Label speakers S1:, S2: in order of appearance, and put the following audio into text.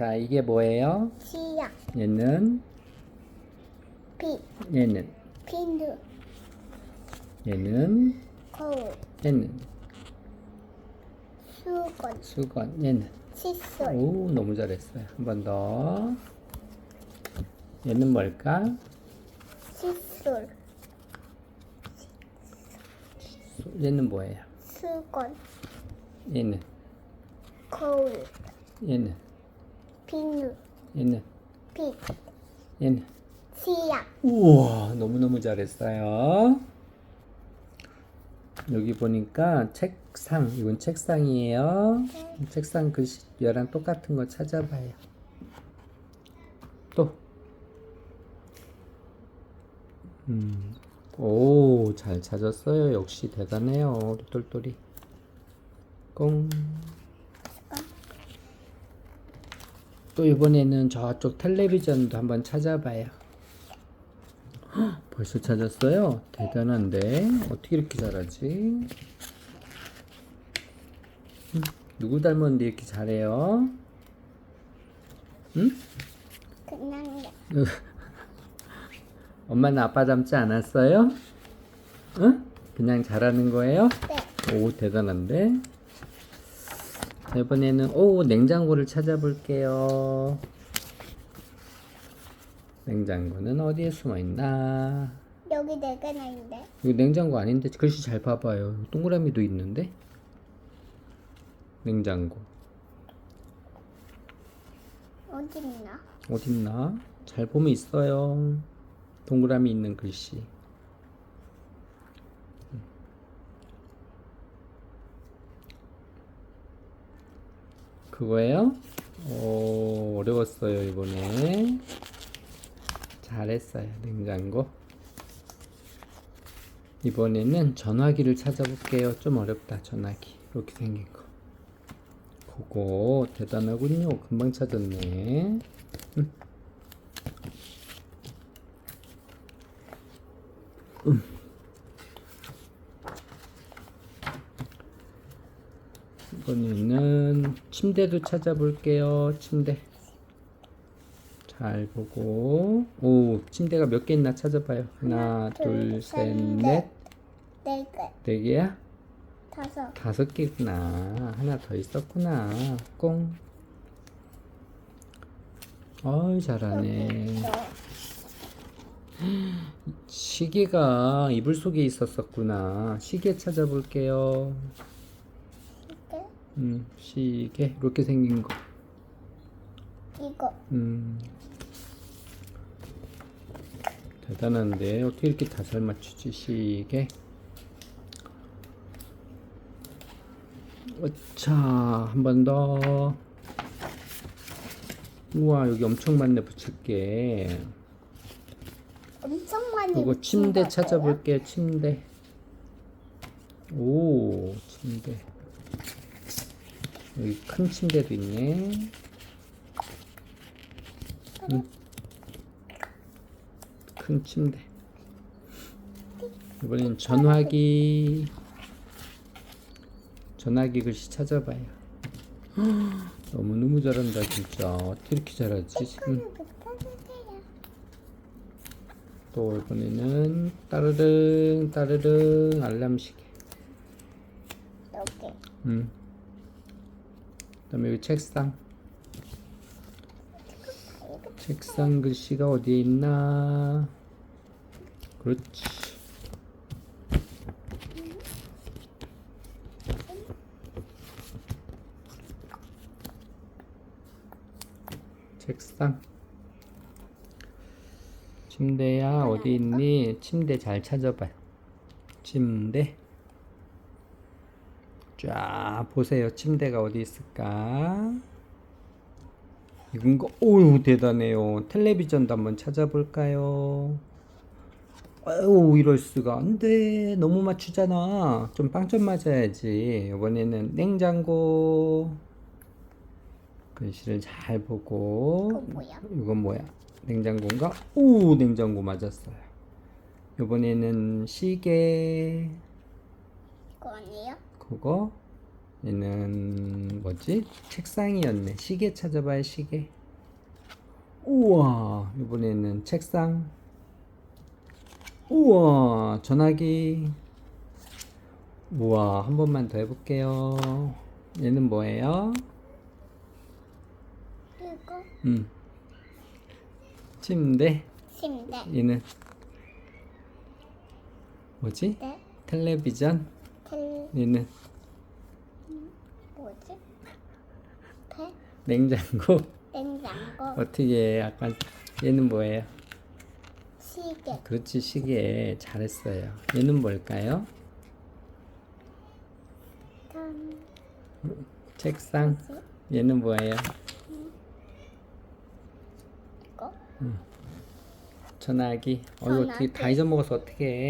S1: 자, 이게 뭐예요?
S2: 시약,
S1: 얘는?
S2: 비,
S1: 얘는?
S2: 빈두,
S1: 얘는?
S2: 거울,
S1: 얘는?
S2: 수건,
S1: 수건. 얘는?
S2: 칫솔,
S1: 오 너무 잘했어요. 한 번 더. 얘는 뭘까?
S2: 칫솔,
S1: 얘는 뭐예요?
S2: 수건,
S1: 얘는?
S2: 거울,
S1: 얘는
S2: 비누,
S1: 얘는
S2: 빛,
S1: 얘는
S2: 시약,
S1: 우와 너무너무 잘했어요. 여기 보니까 책상 이건 책상이에요. 책상 글씨랑 똑같은 거 찾아봐요. 또. 음. 오, 잘 찾았어요. 역시 대단해요. 우리 똘똘이. 꽁. 또 이번에는 저쪽 텔레비전도 한번 찾아봐요. 헉, 벌써 찾았어요? 대단한데? 어떻게 이렇게 잘하지? 음, 누구 닮았는데 이렇게 잘해요? 응?
S2: 그냥
S1: 엄마는 아빠 닮지 않았어요? 응? 그냥 잘하는 거예요?
S2: 네,
S1: 오, 대단한데? 자, 이번에는, 오, 냉장고를 찾아볼게요. 냉장고는 어디에 숨어 있나?
S2: 여기 네 개나 있는데
S1: 이거 냉장고 아닌데 글씨 잘 봐봐요. 동그라미도 있는데. 냉장고
S2: 어디 있나?
S1: 어딨나? 잘 보면 있어요. 동그라미 있는 글씨. 그거예요? 오, 어려웠어요, 이번에. 잘했어요, 냉장고. 이번에는 전화기를 찾아볼게요. 좀 어렵다, 전화기. 이렇게 생긴 거. 그거 대단하군요. 금방 찾았네. 음. 이번에는 침대도 찾아볼게요. 침대. 잘 보고. 오, 침대가 몇 개 있나 찾아봐요. 하나, 둘, 셋, 넷.
S2: 네 개,
S1: 네 개야?
S2: 다섯,
S1: 다섯 개구나. 하나 더 있었구나. 꽁. 어이, 잘하네.
S2: 여,
S1: 시계가 이불 속에 있었었구나. 시계 찾아볼게요. 음, 시계. 이렇게 생긴 거.
S2: 이거,
S1: 음. 대단한데. 어떻게 이렇게 다 잘 맞추지? 시계. 자, 한 번 더. 우와, 여기 엄청 많네, 붙일게.
S2: 엄청 많이 붙인
S1: 침대. 찾아볼게요, 침대. 오, 침대. 여기 큰 침대도 있네. 응. 큰 침대. 이번엔 전화기. 전화기 글씨 찾아봐요. 너무 너무 잘한다, 진짜. 어떻게 이렇게 잘하지, 지금. 또 이번에는 따르릉 따르릉 알람 시계. 음. 그다음에 여기 책상. 책상 글씨가 어디에 있나? 그렇지. 책상. 침대야 어디 있니? 침대 잘 찾아봐요. 침대. 쫙 보세요. 침대가 어디 있을까? 이건가? 오우 대단해요. 텔레비전도 한번 찾아볼까요? 아유 이럴 수가 안 돼 너무 맞추잖아 좀 빵점 맞아야지 이번에는 냉장고 글씨를 잘 보고
S2: 이거 뭐야?
S1: 이건 뭐야 냉장고인가? 오 냉장고 맞았어요 이번에는 시계
S2: 이거 아니에요?
S1: 그거 얘는 뭐지? 책상이었네. 시계 찾아봐요, 시계. 우와, 이번에는 책상. 우와, 전화기. 우와, 한 번만 더 해볼게요. 얘는 뭐예요?
S2: 그리고
S1: 음. 침대.
S2: 침대.
S1: 얘는 뭐지?
S2: 네.
S1: 텔레비전.
S2: 텔
S1: 얘는
S2: 뭐지? 배
S1: 냉장고.
S2: 냉장고
S1: 어떻게 해? 약간 얘는 뭐예요?
S2: 시계
S1: 그렇지 시계 잘했어요. 얘는 뭘까요?
S2: 전
S1: 책상.
S2: 뭐지?
S1: 얘는 뭐예요?
S2: 이거
S1: 전화기. 어 이거 어떻게 다
S2: 전화기.
S1: 잊어먹어서 어떻게 해?